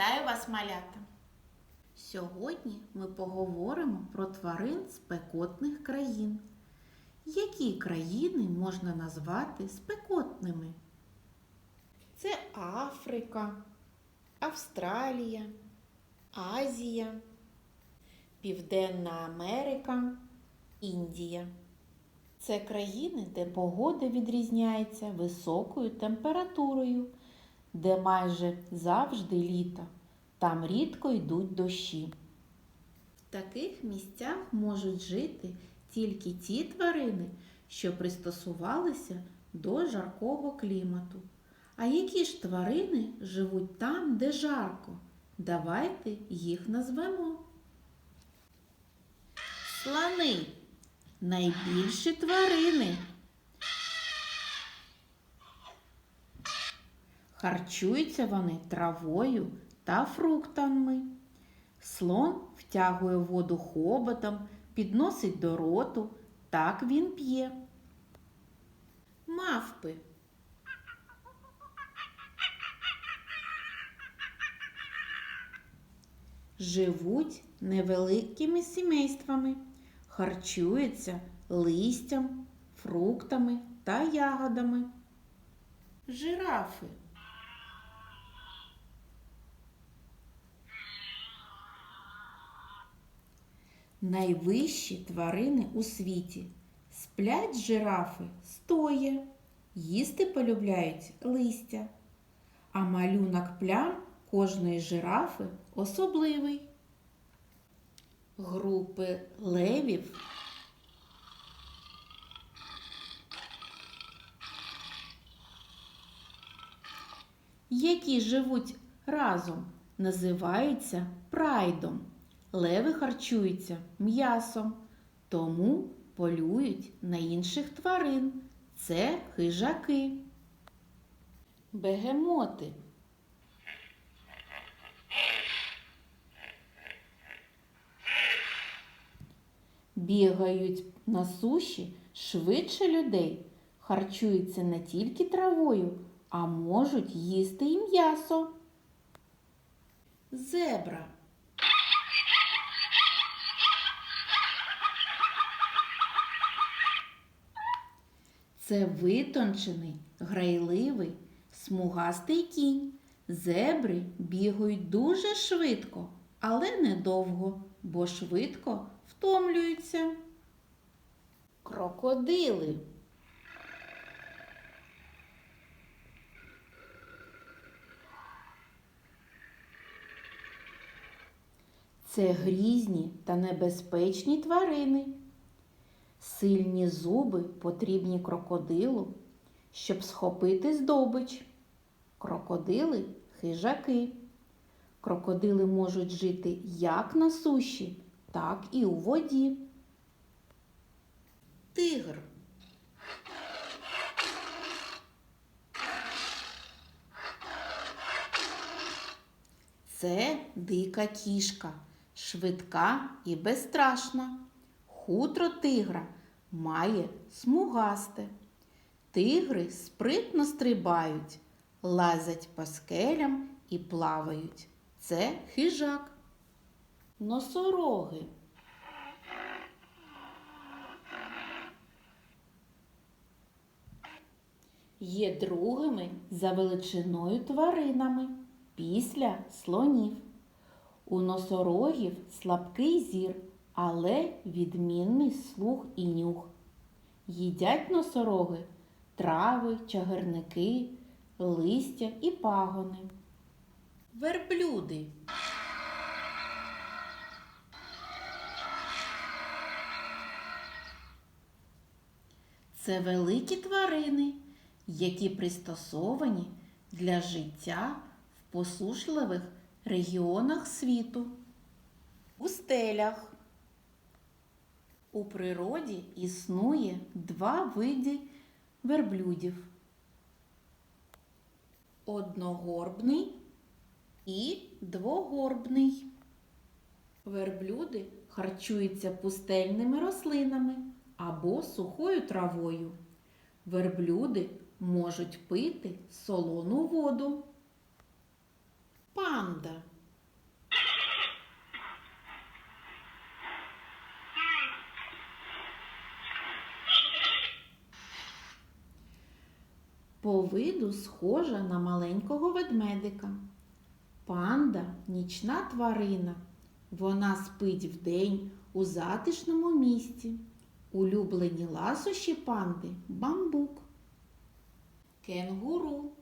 Вітаю вас, малята! Сьогодні ми поговоримо про тварин спекотних країн. Які країни можна назвати спекотними? Це Африка, Австралія, Азія, Південна Америка, Індія. Це країни, де погода відрізняється високою температурою, де майже завжди літо. Там рідко йдуть дощі. В таких місцях можуть жити тільки ті тварини, що пристосувалися до жаркого клімату. А які ж тварини живуть там, де жарко? Давайте їх назвемо. Слани найбільші тварини. Харчуються вони травою та фруктами. Слон втягує воду хоботом, підносить до роту, так він п'є. Мавпи. Живуть невеликими сімействами, харчуються листям, фруктами та ягодами. Жирафи. Найвищі тварини у світі. Сплять жирафи стоє, їсти полюбляють листя, а малюнок плям кожної жирафи особливий. Групи левів які живуть разом, називаються прайдом. Леви харчуються м'ясом, тому полюють на інших тварин. Це хижаки. Бегемоти. Бігають на суші швидше людей, харчуються не тільки травою, а можуть їсти і м'ясо. Зебра. Це витончений, грайливий, смугастий кінь. Зебри бігають дуже швидко, але недовго, бо швидко втомлюються. Крокодили. Це грізні та небезпечні тварини. Сильні зуби потрібні крокодилу, щоб схопити здобич. Крокодили хижаки. Крокодили можуть жити як на суші, так і у воді. Тигр. Це дика кішка, швидка і безстрашна. Хутро тигра має смугасте. Тигри спритно стрибають, лазять по скелям і плавають. Це хижак. Носороги. Є другими за величиною тваринами після слонів. У носорогів слабкий зір, але відмінний слух і нюх. Їдять носороги трави, чагарники, листя і пагони. Верблюди. Це великі тварини, які пристосовані для життя в посушливих регіонах світу, у стелях. У природі існує два види верблюдів. Одногорбний і двогорбний. Верблюди харчуються пустельними рослинами або сухою травою. Верблюди можуть пити солону воду. Панда По виду схожа на маленького ведмедика. Панда нічна тварина. Вона спить вдень у затишному місці. Улюблені ласощі панди бамбук. Кенгуру.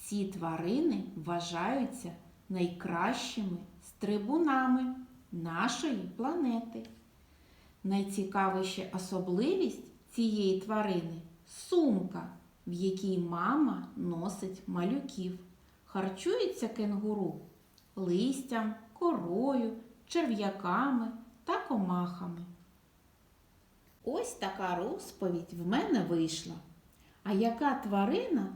Ці тварини вважаються найкращими стрибунами нашої планети. Найцікавіша особливість цієї тварини сумка, в якій мама носить малюків. Харчується кенгуру листям, корою, черв'яками та комахами. Ось така розповідь в мене вийшла. А яка тварина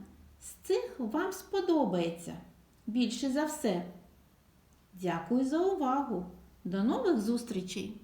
з цих вам сподобається більше за все? Дякую за увагу! До нових зустрічей!